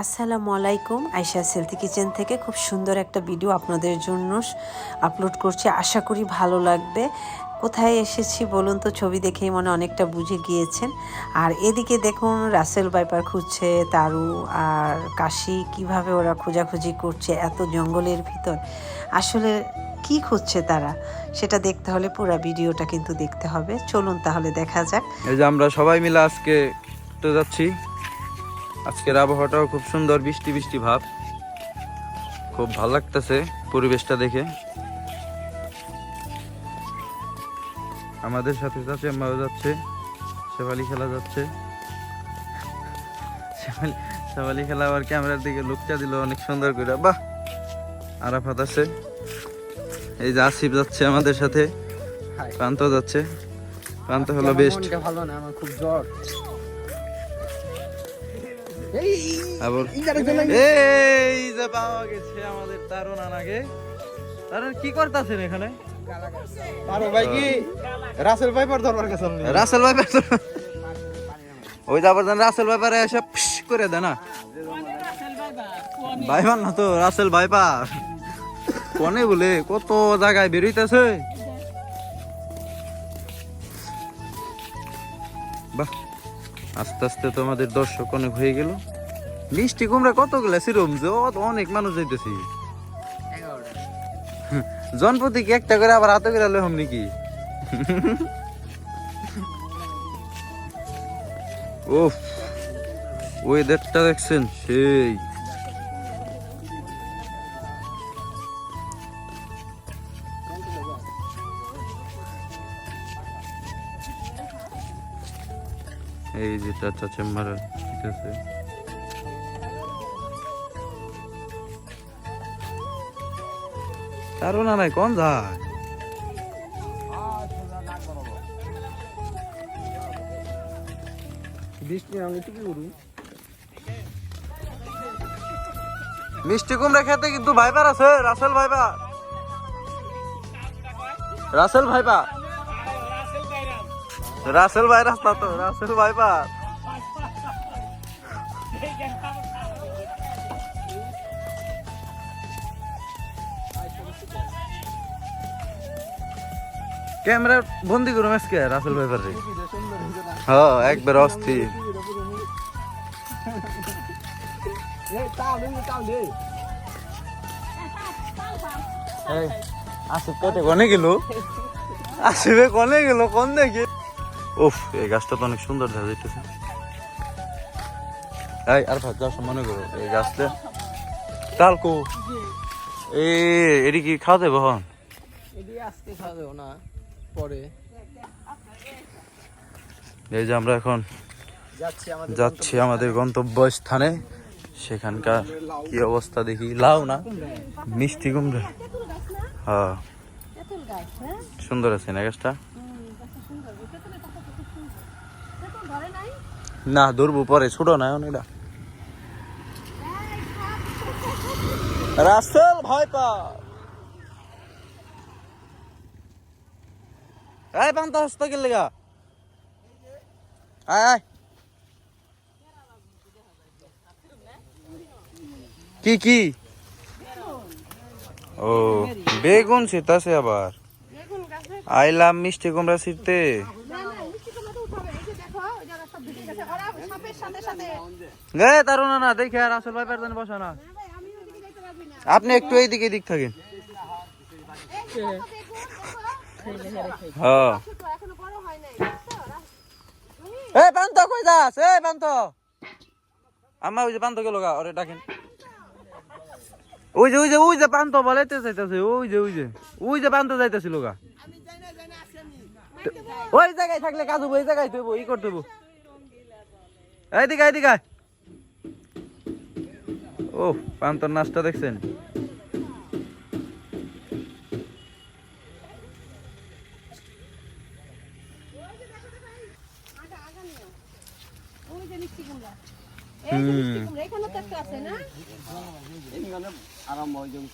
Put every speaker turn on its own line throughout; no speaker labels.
আসসালামু আলাইকুম। আয়শা সেলথি কিচেন থেকে খুব সুন্দর একটা ভিডিও আপনাদের জন্য আপলোড করছি। আশা করি ভালো লাগবে। কোথায় এসেছি বলুন তো? ছবি দেখেই মনে অনেকটা বুঝে গিয়েছেন। আর এদিকে দেখুন রাসেল বাইপার খুঁজছে তারু আর কাশি কীভাবে ওরা খোঁজাখুঁজি করছে এত জঙ্গলের ভিতর। আসলে কি খুঁজছে তারা? সেটা দেখতে হলে পুরো ভিডিওটা কিন্তু দেখতে হবে। চলুন তাহলে দেখা যাক।
এই যে আমরা সবাই মিলে আজকে তো যাচ্ছি। আজকের আবহাওয়াটাও খুব সুন্দর বৃষ্টি বৃষ্টি ভাব। খুব ভালো লাগতেছে পরিবেশটা দেখে। আমাদের সাথে যাচ্ছে আমরাও যাচ্ছে শেফালি খেলা যাচ্ছে। শেফালি শেফালি খেলা আবার ক্যামেরার দিকে লুকটা দিল অনেক সুন্দর করে। বাহ! আরাফাত আছে। এই যে আসিফ যাচ্ছে আমাদের সাথে। প্রান্ত যাচ্ছে। প্রান্ত হলো বেস্ট
ভালো না? আমার খুব জ্বর।
এই যে পাওয়া গেছে আমাদের তারুণ আনাগে তারুণ কি করতেছেন এখানে?
ভাই কি? রাসেল ভাইপার ধরবার কাছে
রাসেল ভাইপার ওই এসে করে দেয় না? ভাইপার না তো রাসেল ভাইপার। কোনে বলে কত জায়গায় বেরোইতেছে বাহ। আস্তে আস্তে তো আমাদের দর্শক অনেক হয়ে গেল। মিষ্টি কুমড়া কতগুলো সিরম যে অনেক মানুষ যাইতেছি। জনপতি কি একটা করে আবার হাতে করে হম নাকি? ওফ ওয়েদারটা দেখছেন সেই। চাচা চেম্বার ঠিক আছে? তারও না নাই কোন যায়? মিষ্টি কুমড়া খেতে কিন্তু ভাইবার আছে রাসেল ভাইবা। রাসেল ভাইবা? রাসেল ভাই রাস্তা তো রাসেল ভাইবা ক্যামেরা বন্দি করুম আজকে রাসেল ভাইবার রে হ্যাঁ একবার অস্থির। এই আসিফ কনে গেল? আসিফে কনে গেল? কোন দেখি উফ এই গাছটা তো অনেক সুন্দর দেখা যাইতেছে। এই আর ভাত যাওয়ার মনে করো এই গাছটা। তালকো এ এটি কি খাওয়া দেবো হন
এদি আজকে খাওয়া দেবো না। পরে।
এই যে আমরা এখন
যাচ্ছি আমাদের
যাচ্ছি আমাদের গন্তব্য স্থানে সেখানকার কি অবস্থা দেখি? লাউ না? মিষ্টি কুমড়া। হ্যাঁ। সুন্দর আছে না গাছটা? না ধরবো পরে। ছোট না অনেকটা রাসেল ভয় পা এই পান্তা হস্ত কে লেগা আয় আয়। কি কি? ও, বেগুন শীতাছে আবার। আইলাম মিষ্টি কুমড়া গে তারু না না দেখে আর আসল ভাই পারতেন বসো না। আপনি একটু এইদিকে দিক থাকেন। এই পান্ত কই যাস? এই পান্ত। আম্মা ওই যে পান্ত গেল গা ওরে ডাকেন। ওই যে ওই যে ওই যে পান্ত বলাইতে যাইতেছে ওই যে ওই যে ওই যে পান্ত যাইতেছিল গা। ওই জায়গায় থাকলে কাজ হব এই জায়গায় তুই ই করতে হব এইদিকে এইদিকে। ও পান্তর নাচটা দেখছেন?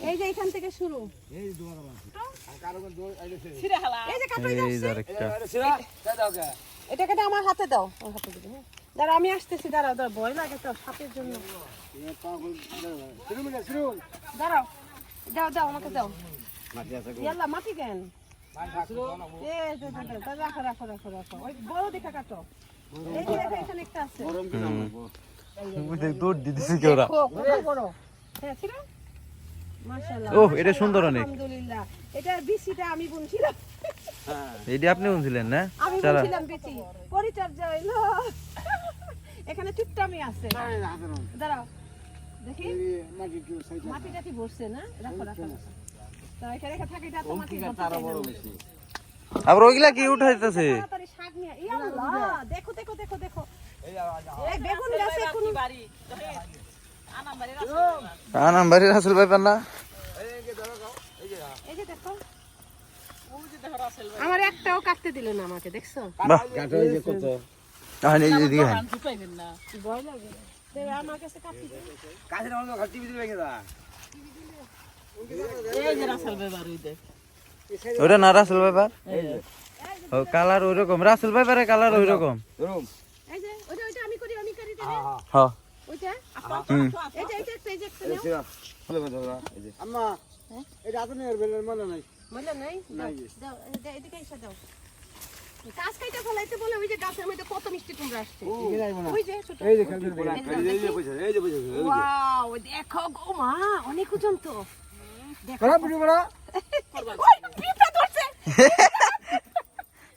এই যে এখান থেকে শুরু। এই যে কাটো
এই যে আরেকটা।
এটা কেটে আমার হাতে দাও। আমার হাতে দিবি হ্যাঁ। দাঁড়া আমি আসতেছি দাঁড়াও দাঁড়া ভয় লাগে তো সাপের জন্য। দাঁড়াও দাও দাও আমাকে দাও। ইয়াল্লা মাটি কেন? রাখো রাখো রাখো রাখো। ওই বড় দেখা কাটো।
দৌড় দিতেছে
হ্যাঁ ছিল মাশাআল্লাহ।
ওহ, এটা সুন্দর অনেক।
আলহামদুলিল্লাহ। বিচিটা আমি বুনছিলাম।
এইটা আপনি শুনছিলেন না?
আমি
চারা
বলছিলাম পরিচর্যা হইল। এখানে চুট্টামি আছে। দাঁড়াও। দেখি। মাটি টাটি বসছে না? রাখো রাখো রাখো। তা এখানে থাকে এটা তো মাটি ভর্তি তাই না?
আবার ওইগুলা কি উঠাইতেছে?
শাক নিয়ে ই আল্লাহ, দেখো দেখো দেখো দেখো এই বেগুন গাছে কোনো
আনাম বাড়ি রাসেল ভাই পান্না
এই যে দেখো। আমার একটাও কাটতে দিল না আমাকে দেখছ?
ওটা না রাসেল ও কালার ওইরকম। রাসেল ভাইপারের কালার ওইরকম
এই যে ওইটা ওইটা আমি করি দিলে
হ
ওইটা?
হুম।
এই যে এইটা একটা এই যে। একটা নাও।
আম্মা এটা আপনি বেলের মনে নাই।
নাই? দাও এটা এদিকে এসে দাও। গাছ কাইটা ফলাইতে বলে ওই যে গাছের মধ্যে কত মিষ্টি কুমড়া আসছে। ওই যে
এই যে খেলতে বলে।
এই যে দেখি।
এই যে বুঝে
ওয়াও দেখো গো মা অনেক ওজন তো দেখো।
খারাপ ভিডিও করা?
ওই, পিঁপড়া ধরছে।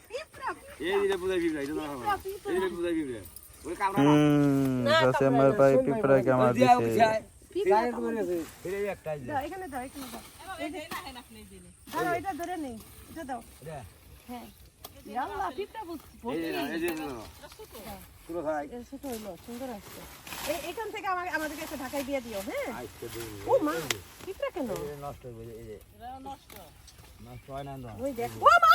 পিঁপড়া,
এই যে বুঝাই ভিডিও এটা না
পিঁপড়া, পিঁপড়া।
এই যে বুঝাই ভিডিও ওই কামড়া
হুম সসে আমার পায়ে পিঁপড়া কে দিছে
এখানে দাও দাও দাও এটা ধরে নেই এটা দাও হ্যাঁ থেকে আমাদেরকে একটা ঢাকায় দিয়ে দিও হ্যাঁ ও মা পিঁপড়া কেন
নষ্ট হয়ে নষ্ট হয় না না
ওই দেখ ও মা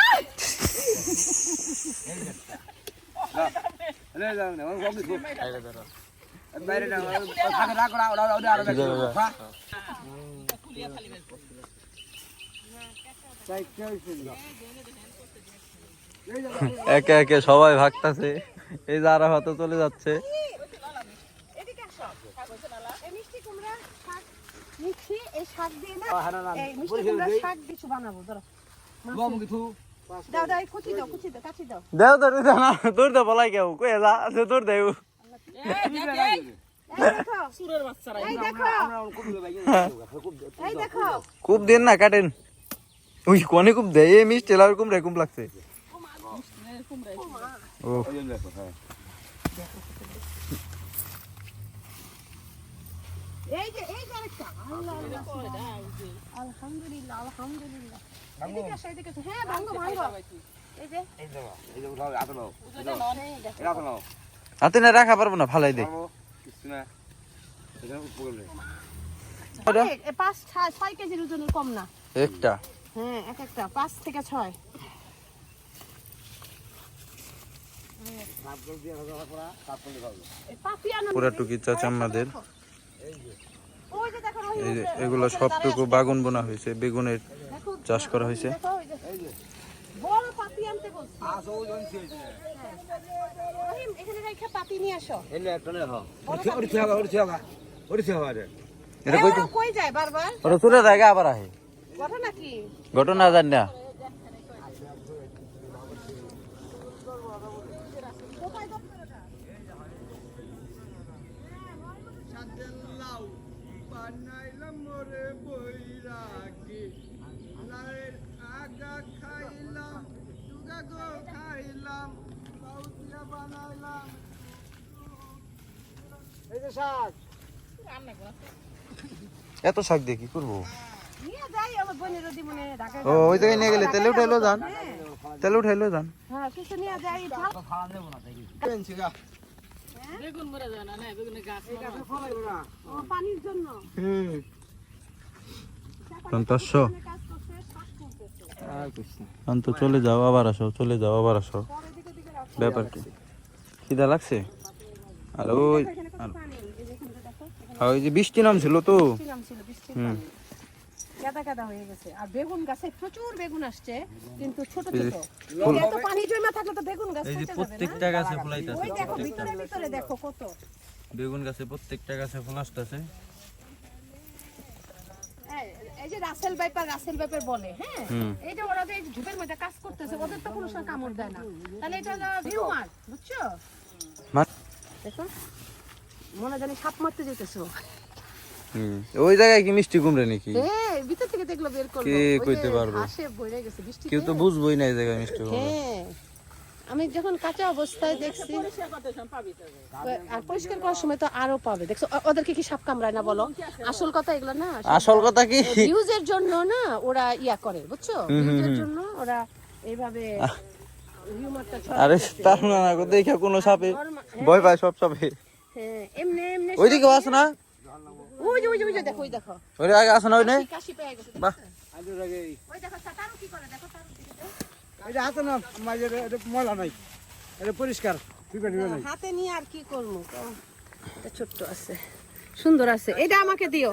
একে একে সবাই ভাগতাছে। এই যে আরা হতে চলে যাচ্ছে।
এই শাক মিষ্টি এই শাক দিয়ে না এই মিষ্টি শাক কিছু বানাবো ধরো।
বাবু কিছু?
দাও দাও এই কুচি দাও কুচি দাও কাচি দাও।
দেও তোর দে না তোর দে বলাই কেউ কই যা
ভাই
এই দেখো
খুব দিন না কাটেন। ওই কোনে খুব দেয়? এই মিষ্টি লাউর কুম রে কুম লাগছে। ও।
এই যে এই আলহামদুলিল্লাহ আলহামদুলিল্লাহ। হ্যাঁ
হাতে না রাখা পারব না ফালাই দে। একটা?
হ্যাঁ এক একটা পাঁচ থেকে ছয়।
পুরা টুকি চাচা আমাদের
ওই যে দেখো রহিম
এই যে
উপরে-
এগুলো সবটুকু বাগুন বোনা হয়েছে বেগুনের চাষ করা হয়েছে।
ঘটনা ওই যে। বড় পাপি আনতে বলছি
আসো ওই জন ছিল
রহিম এখানে রেখে পাপি নিয়ে আসো
এলে একটা নে হ্যাঁ ওরে ওরে ছেগা ওরে ছেগা ওরে ছেগা রে
এটা
এ,
কই
ওরা কই যায় বারবার
ওটা চলে জায়গা আবার আহে
ঘটনা কি
ঘটনা জান না
বানাইলাম মোরে বৈরাগী লায়ের আগা খাইলাম টুকা গো খাইলাম বাউতিয়া বানাইলাম এই যে শাক
এত শাক দিয়ে কি করব?
নিয়ে যাই আমার বোনের ওদি ঢাকায়
ও ওই জায়গায় নিয়ে গেলে তেলে উঠাইলো যান। তেলে উঠাইলো যান।
হ্যাঁ
অন্ত চলে যাও আবার আসো চলে যাও আবার আসো।
পরে দিকে দিকে
ব্যাপার কি? খিদা লাগছে? আর ওই আর ওই যে বৃষ্টি নামছিল তো।
ছিলাম ছিল বৃষ্টির
হুম।
কাদা কাদা হয়ে গেছে। আর বেগুন গাছে প্রচুর বেগুন আসছে কিন্তু ছোট
এই যে
ছোট। এত পানি জমা থাকলে তো বেগুন গাছ
এই যে
পচে যাবে না।
প্রত্যেকটা গাছে ফুলাইতেছে
ওই দেখো ভিতরে ভিতরে দেখো কত।
বেগুন গাছে প্রত্যেকটা গাছে ফুল আসতেছে।
এই- এই যে রাসেল বাইপার রাসেল বাইপার বলে হ্যাঁ। এইটা ওরা যে ঝুপের মধ্যে কাজ করতেছে ওদের তো কোনো কামড় দেয় না। তাহলে এটা ভিউমার বুঝছ? দেখো। মনে জানি সাপ মারতে যেতেছো।
ওই জায়গায় কি মিষ্টি কুমড়ে নাকি?
হ্যাঁ ভিতর থেকে দেখল বের করল।
কে কইতে পারব?
ঘাসে ভরে গেছে বৃষ্টি
কেউ তো বুঝবোই না এই জায়গায় মিষ্টি কুমড়ে।
হ্যাঁ আমি যখন কাঁচা অবস্থায় দেখছি আর পরিষ্কার করার সময় তো আরও পাবে। দেখছ ওদেরকে কি সাপ কামড়ায় না বলো? আসল কথা এগুলো না
আসল কথা। কি?
ভিউজের জন্য না ওরা ইয়া করে বুঝছ? ভিউজের জন্য ওরা এইভাবে
আরে তার না না দেখে কোনো সাপে ভয় পায় সব সাপে।
হ্যাঁ এমনি এমনি
ওইদিকে আছে না।
ওই যে ওই যে ওই যে দেখো ওই দেখো।
ওই আগে না ওই নে।
কাশি- পেয়ে গেছে।
বাহ।
ওই দেখো তারও কি করে দেখো করে।
এটা হাতে না মাঝে এটা ময়লা নাই। এটা পরিষ্কার টিপে
হাতে নিয়ে আর কি করব? এটা ছোট্ট আছে। সুন্দর আছে। এটা আমাকে দিও।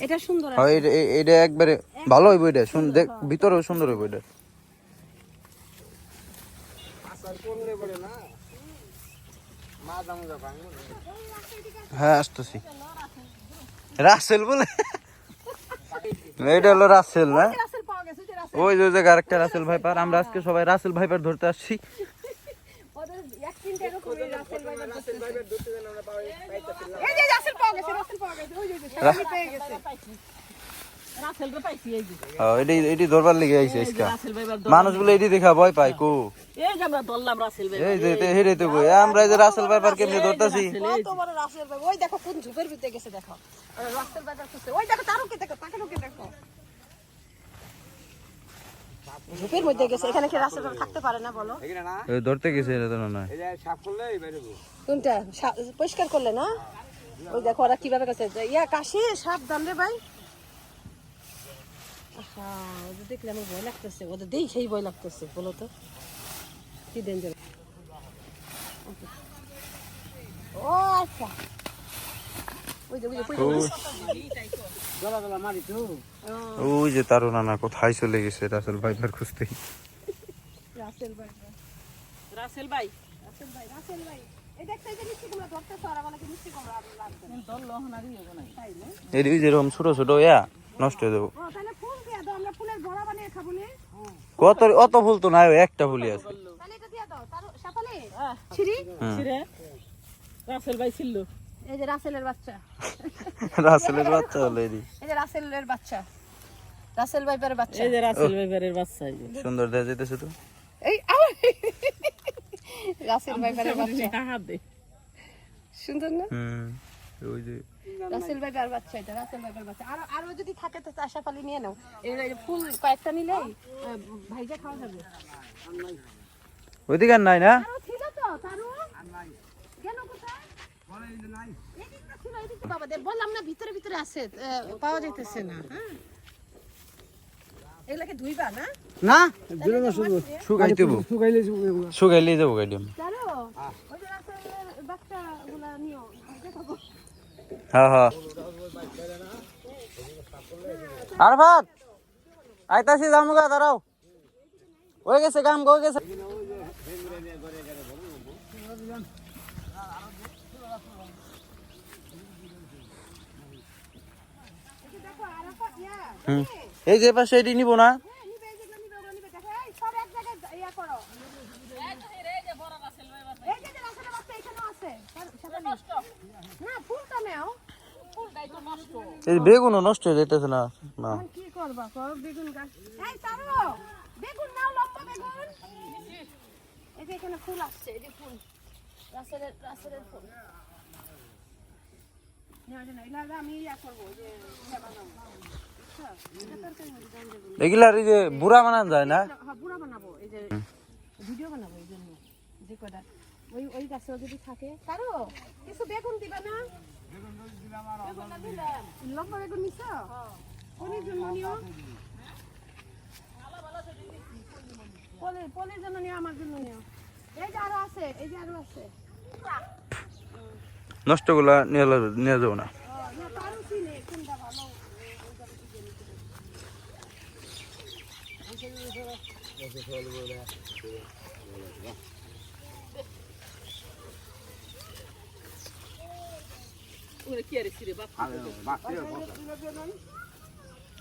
এটা সুন্দর আছে।
হ্যাঁ এটা এটা একবারে ভালো হইব এটা। শুন দেখ ভিতরেও সুন্দর হইব এটা। হ্যাঁ আসতেছি। রাসেল বলে? এটা হলো রাসেল না? ওই যে ওই আরেকটা রাসেল ভাইপার। আমরা আজকে সবাই রাসেল ভাইপার ধরতে আসছি।
রাসেল পাওয়া গেছে রাসেল পাওয়া গেছে ওই যে
এটি এটি ধরবার লেগে আইছে আজকে।
রাসেল
মানুষ বলে এটি দেখা ভয় পায় কো।
এই যে আমরা ধরলাম রাসেল ভাই
এই যে হেরে তো কই। আমরা যে রাসেল ভাইপার কেমনে ধরতাছি?
কত বড় রাসেল ভাই। ওই দেখো কোন ঝুপের ভিতরে গেছে দেখো। রাসেল ভাইবার খুঁজছে ওই দেখো তারও কি দেখো তাকে কি দেখো। ঝুপের মধ্যে গেছে। এখানে কি রাসেল ভাই থাকতে পারে না বলো?
এখানে
ধরতে গেছে এটা তো না
এই যে সাফ করলে বাইরে
কোনটা? পরিষ্কার করলে না? ওই দেখো ওরা কীভাবে গেছে? ইয়া কাশি সাবধান রে ভাই। আহা, ওদের দেখলে আমার ভয় লাগতেছে ওদের দেখেই ভয় লাগতেছে বলো তো। কি ডেঞ্জার ও আচ্ছা। ওই যে ওই যে ওই যে-
গলা গলা মারি তো।
ওই যে তারও নানা কোথায় চলে গেছে রাসেল খুঁজতে।
ভাই রাসেল ভাই। রাসেল ভাই রাসেল ভাই।
ছোট ছোট ইয়া। নষ্ট হয়ে যাব।
ফুল দিয়ে দাও আমরা ফুলের বানিয়ে খাব না।
কত অত ফুল তো নাই একটা ফুলই আছে।
তাহলে এটা দিয়ে দাও তার সাপালে ছিরি?
হুম।
রাসেল ভাই ছিল
এই যে রাসেলের বাচ্চা।
রাসেলের বাচ্চা হলো
এই যে রাসেলের বাচ্চা। রাসেল ভাইপারের বাচ্চা।
এই যে রাসেল ভাইবারের বাচ্চা
সুন্দর দেখা যেতেছে তো।
এই রাসেল ভাইপারের বাচ্চা। সুন্দর না?
হুম ওই যে
রাসেল বাচ্চা এটা রাসেল বাচ্চা। আর আরও যদি থাকে তো আশা পালি নিয়ে নাও। এই ফুল কয়েকটা নিলেই ভাইজা খাওয়া যাবে।
ওইদিকে নাই না?
ছিল তো তারও? কেন কোথায়? বাবা দে বললাম না ভিতরে ভিতরে আছে পাওয়া যাইতেছে না হ্যাঁ? এগুলাকে ধুইবা না?
না দিলে না শুধু
শুকাইতে হব।
শুকাইলে
শুকাইলে যাব গাইডিয়াম
জানো ওই যে বাচ্চাগুলা নিও ভাইজা খাব।
হ্যাঁ হ্যাঁ। আরফাত, আইতাছি জামুগা, দাঁড়াও। গেছে কাম, হয়ে গেছে।
এই যে
পাশে এটি নিবো না
হ্যাঁ, নিবে, এই যেগুলো নিবে, ওগুলো নিবে। দেখো, এই সব এক জায়গায় ইয়া করো। এই যে যে রাসেলের বাচ্চা এখানেও আছে। না, ফুলটা নেও।
এই বেগুনও নষ্ট হয়ে যাইতেছে না। না।
কি করবা কর বেগুন গাছ। এই তারো বেগুন নাও লম্বা বেগুন। এই যে এখানে ফুল আসছে এই যে ফুল। রাসেলের রাসেলের ফুল।
এগুলার এই যে বুড়া বানান যায় না?
হ্যাঁ বুড়া বানাবো এই যে ভিডিও বানাবো এই জন্য। যে কটা ওই ওই গাছেও যদি থাকে। তারো কিছু বেগুন দিবা না। লম্বা বেগুন নিছ পনির জন্য নিও পনির পনির জন্য নিও আমার জন্য নিও আছে এই যে আছে
নষ্টগুলা নিয়ে নিয়ে যাব না।
ভালো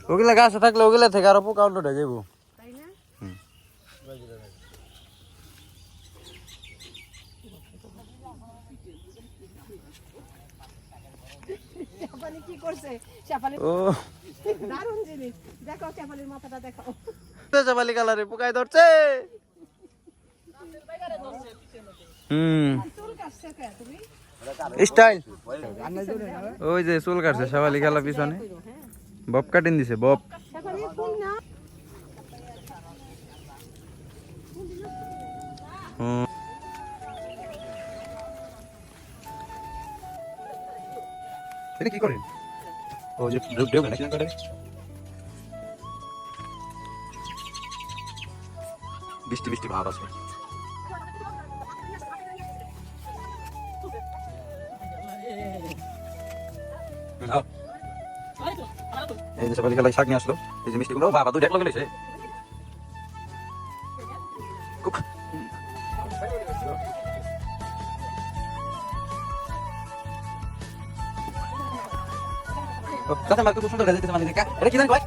ওগুলা গাছে থাকলে ওগুলা থেকে আরও পোকা উল্টো যাব
তাই না চাপালি কি করছে? চাপালি
ও।
দারুণ জিনিস। দেখো চাপালির মাথাটা দেখো।
চাপালি কালারে পোকায় ধরছে। হুম।
চুল কাটছে কে তুমি?
স্টাইল। ওই যে চুল কাটছে শাবালি খেলা পিছনে। বব কাটিং দিছে বব হুম। কি করেন? ও যে করে? বৃষ্টি বৃষ্টি ভাব আছে। এই যে সকালে খেলায় শাক নিয়ে আসলো, এই যে মিষ্টি গুলো বাবা দুই এক লগে খুব মার্কে খুব সুন্দর গাছ দিতেছে মানে এটা কি জানি ভাই